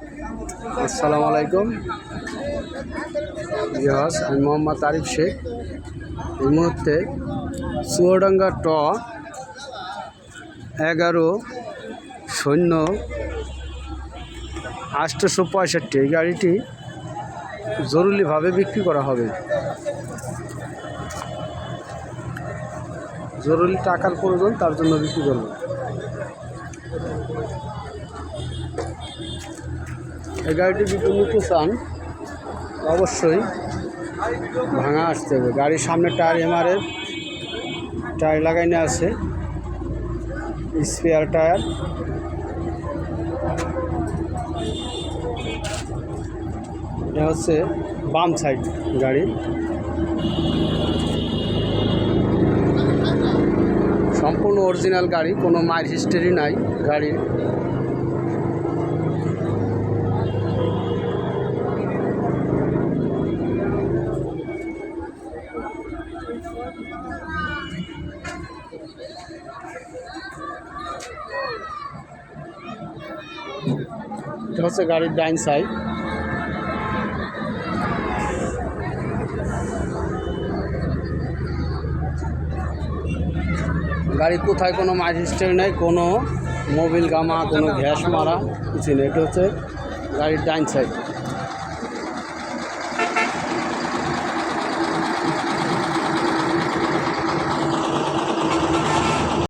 আসসালামু আলাইকুম। ইয়াস আমি মোহাম্মদ আরিফ শেখ। এই মুহূর্তে চুয়াডাঙ্গা ট এগারো শূন্য আটশোশো পঁয়ষট্টি। এই গাড়িটি জরুরিভাবে বিক্রি করা হবে। জরুরি টাকার প্রয়োজন, তার জন্য বিক্রি করব। এই গাড়িটি বিক্রি নিতে চান, অবশ্যই ভাঙা আসতে হবে। গাড়ির সামনে টায়ার এমআরএফ টায়ার লাগাইনে আছে স্পেয়ার টায়ার। এটা হচ্ছে বাম সাইড গাড়ি। সম্পূর্ণ অরিজিনাল গাড়ি, কোনো মাইল হিস্টোরি নাই গাড়ির। এটা হচ্ছে গাড়ির ডাইন সাইড। গাড়ি কোথায়? কোনো মাইল নেই, কোনো মোবিল গামা, কোনো গ্যাস মারা, কিছু নেই। এটা হচ্ছে গাড়ির ডাইন সাইড।